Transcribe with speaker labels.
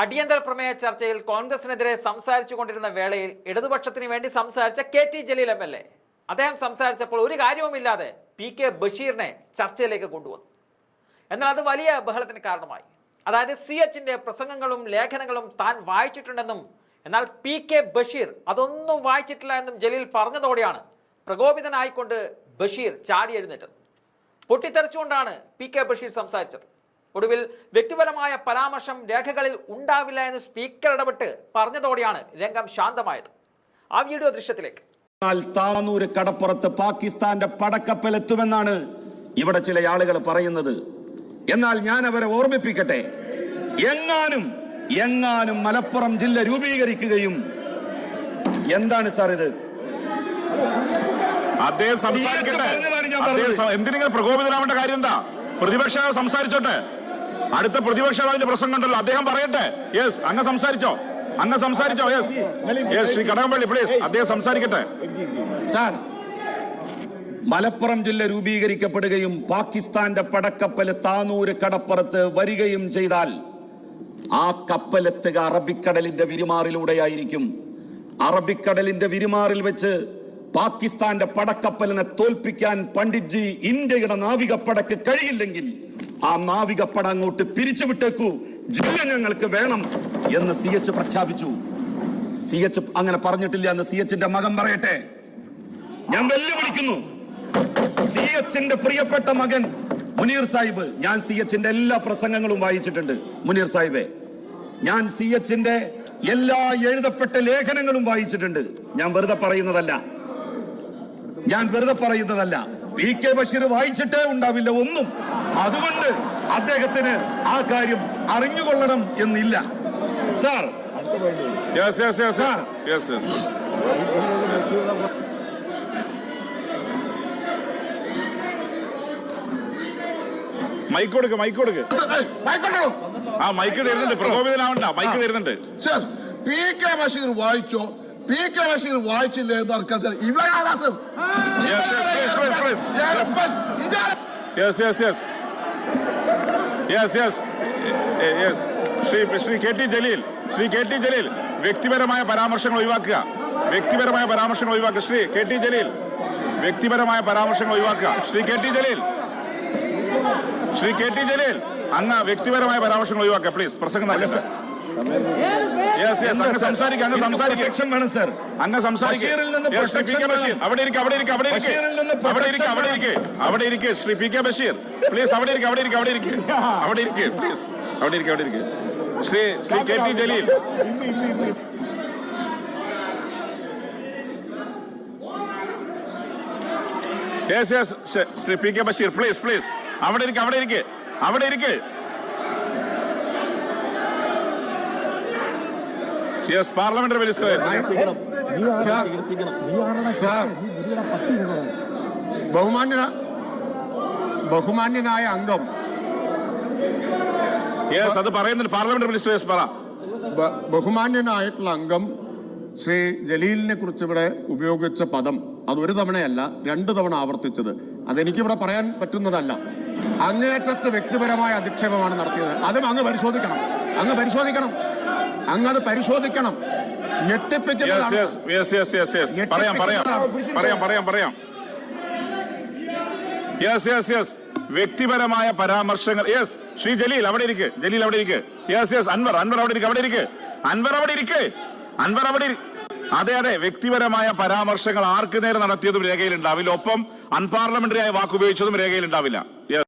Speaker 1: അടിയന്തര പ്രമേയ ചർച്ചയിൽ കോൺഗ്രസിനെതിരെ സംസാരിച്ചു കൊണ്ടിരുന്ന വേളയിൽ ഇടതുപക്ഷത്തിന് വേണ്ടി സംസാരിച്ച K T Jaleel M L A. അദ്ദേഹം സംസാരിച്ചപ്പോൾ ഒരു കാര്യവുമില്ലാതെ പി കെ ബഷീറിനെ ചർച്ചയിലേക്ക് കൊണ്ടുവന്നു. എന്നാൽ അത് വലിയ ബഹളത്തിന് കാരണമായി. അതായത് സി എച്ചിന്റെ പ്രസംഗങ്ങളും ലേഖനങ്ങളും താൻ വായിച്ചിട്ടുണ്ടെന്നും എന്നാൽ പി കെ ബഷീർ അതൊന്നും വായിച്ചിട്ടില്ല എന്നും ജലീൽ പറഞ്ഞതോടെയാണ് പ്രകോപിതനായിക്കൊണ്ട് ബഷീർ ചാടി എഴുന്നേറ്റത്. പൊട്ടിത്തെറിച്ചുകൊണ്ടാണ് പി കെ ബഷീർ സംസാരിച്ചത്. ഒടുവിൽ വ്യക്തിപരമായ പരാമർശം രേഖകളിൽ ഉണ്ടാവില്ല എന്ന് സ്പീക്കർ ഇടപെട്ട് പറഞ്ഞതോടെയാണ് രംഗം ശാന്തമായത്. ആ വീഡിയോ ദൃശ്യത്തിലേക്ക്.
Speaker 2: എന്നാൽ താനൂര് കടപ്പുറത്ത് പാകിസ്ഥാന്റെ പടക്കപ്പൽ എത്തുമെന്നാണ് ഇവിടെ ചില ആളുകൾ പറയുന്നത്. എന്നാൽ ഞാൻ അവരെ ഓർമ്മിപ്പിക്കട്ടെ. എങ്ങാനും എങ്ങാനും മലപ്പുറം ജില്ല രൂപീകരിക്കുകയും എന്താണ് സാർ ഇത്?
Speaker 3: അദ്ദേഹം സംസാരിക്കട്ടെ.
Speaker 2: പറഞ്ഞത്.
Speaker 3: പ്രകോപിതനാവേണ്ട കാര്യം എന്താ? പ്രതിപക്ഷ സംസാരിച്ചോട്ടെ. അടുത്ത പ്രതിപക്ഷ നേതാവിന്റെ ഉണ്ടല്ലോ. അദ്ദേഹം പറയട്ടെ. യെസ് അങ്ങ് സംസാരിച്ചോ. അങ്ങ് സംസാരിച്ചോ. Yes yes Shri Kadakampally please അദ്ദേഹം സംസാരിക്കട്ടെ.
Speaker 2: സാർ മലപ്പുറം ജില്ല രൂപീകരിക്കപ്പെടുകയും പാകിസ്ഥാന്റെ പടക്കപ്പൽ താനൂര് കടപ്പുറത്ത് വരികയും ചെയ്താൽ ആ കപ്പലെത്തുക അറബിക്കടലിന്റെ വിരിമാറിലൂടെയായിരിക്കും. അറബിക്കടലിന്റെ വിരിമാറിൽ വെച്ച് പാകിസ്ഥാന്റെ പടക്കപ്പലിനെ തോൽപ്പിക്കാൻ പണ്ഡിറ്റ്ജി ഇന്ത്യയുടെ നാവിക പടക്ക് കഴിയില്ലെങ്കിൽ ആ നാവികപ്പട അങ്ങോട്ട് പിരിച്ചുവിട്ടേക്കൂ ജില്ല ഞങ്ങൾക്ക് വേണം എന്ന് സി എച്ച് പ്രഖ്യാപിച്ചു. സി എച്ച് അങ്ങനെ പറഞ്ഞിട്ടില്ല എന്ന് സി എച്ചിന്റെ മകൻ പറയട്ടെ. ഞാൻ വെല്ലുവിളിക്കുന്നു. സി എച്ചിന്റെ പ്രിയപ്പെട്ട മകൻ മുനീർ സാഹിബ്. ഞാൻ സി എച്ചിന്റെ എല്ലാ പ്രസംഗങ്ങളും വായിച്ചിട്ടുണ്ട്. മുനീർ സാഹിബെ ഞാൻ സി എച്ചിന്റെ എല്ലാ എഴുതപ്പെട്ട ലേഖനങ്ങളും വായിച്ചിട്ടുണ്ട്. ഞാൻ വെറുതെ പറയുന്നതല്ല. ഞാൻ വെറുതെ പറയുന്നതല്ല. പി കെ ബഷീർ വായിച്ചിട്ടേ ഉണ്ടാവില്ല ഒന്നും. അതുകൊണ്ട് അദ്ദേഹത്തിന് ആ കാര്യം അറിഞ്ഞുകൊള്ളണം എന്നില്ല. സാർ.
Speaker 3: യെസ് മൈക്ക് കൊടുക്ക് മൈക്ക് കൊടുക്ക്. ആ മൈക്ക് തരുന്നുണ്ട്. പ്രകോപിതനാവണ്ട. മൈക്ക് തരുന്നുണ്ട്.
Speaker 4: സാർ പി കെ ബഷീർ വായിച്ചോ? പി കെ ബഷീർ വായിച്ചില്ല എന്ന് സർ ഇവരാണ്.
Speaker 3: Yes yes yes yes yes yes Shri Shri K T Jaleel. Shri K T Jaleel. വ്യക്തിപരമായ പരാമർശങ്ങൾ ഒഴിവാക്കുക. വ്യക്തിപരമായ പരാമർശങ്ങൾ ഒഴിവാക്കുക. Shri K T Jaleel. വ്യക്തിപരമായ പരാമർശങ്ങൾ ഒഴിവാക്കുക. Shri K T Jaleel. Shri K T Jaleel. അങ്ങ് വ്യക്തിപരമായ പരാമർശങ്ങൾ ഒഴിവാക്കുക പ്ലീസ് പ്രസംഗം നടക്കട്ടെ.
Speaker 2: വേണം സാർ
Speaker 3: അങ്ങ് അവിടെ ഇരിക്കുക അവിടെ അവിടെ അവിടെ അവിടെ അവിടെ Shri P K Basheer. Please അവിടെ ഇരിക്കും അവിടെ ഇരിക്കും അവിടെ ഇരിക്കും. അവിടെ ഇരിക്കും പ്ലീസ് അവിടെ ഇരിക്കും അവിടെ ഇരിക്കും. Shri Shri K T Jaleel. Yes yes Shri P K Basheer please please അവിടെ ഇരിക്കും അവിടെ ഇരിക്കും. അവിടെ ഇരിക്കുക യെസ് പാർലമെന്ററി മിനിസ്റ്റർ
Speaker 4: സർ ബഹുമാന്യ ബഹുമാന്യനായ അംഗം.
Speaker 3: യെസ് അത് പറയുന്നുണ്ട് പാർലമെന്ററി മിനിസ്റ്റർ യെസ് പറ.
Speaker 4: ബഹുമാന്യനായിട്ടുള്ള അംഗം ശ്രീ ജലീലിനെ കുറിച്ച് ഇവിടെ ഉപയോഗിച്ച പദം. അത് ഒരു തവണയല്ല രണ്ട് തവണ ആവർത്തിച്ചത്. അതെനിക്കിവിടെ പറയാൻ പറ്റുന്നതല്ല. അങ്ങേറ്റത്ത് വ്യക്തിപരമായ അധിക്ഷേപമാണ് നടത്തിയത്. അതും അങ്ങ് പരിശോധിക്കണം. അങ്ങ് പരിശോധിക്കണം. അങ്ങ് അത് പരിശോധിക്കണം. ഞെട്ടിപ്പിക്കുന്നതാണ്.
Speaker 3: പറയാം പറയാം. പറയാം പറയാം പറയാം. യെസ് യെസ് യെസ് വ്യക്തിപരമായ പരാമർശങ്ങൾ. യെസ് ശ്രീ ജലീൽ അവിടെ ഇരിക്ക്. ജലീൽ അവിടെ ഇരിക്ക്. യെസ് യെസ് അൻവർ അൻവർ അവിടെ ഇരിക്ക് അവിടെ ഇരിക്ക്. അൻവർ അവിടെ ഇരിക്ക്. അൻവർ അവിടെ അതെ അതെ വ്യക്തിപരമായ പരാമർശങ്ങൾ ആർക്ക് നേരെ നടത്തിയതും രേഖയിൽ ഉണ്ടാവില്ല ഒപ്പം അൺപാർലമെന്ററി ആയ വാക്കുപയോഗിച്ചതും രേഖയിൽ ഉണ്ടാവില്ല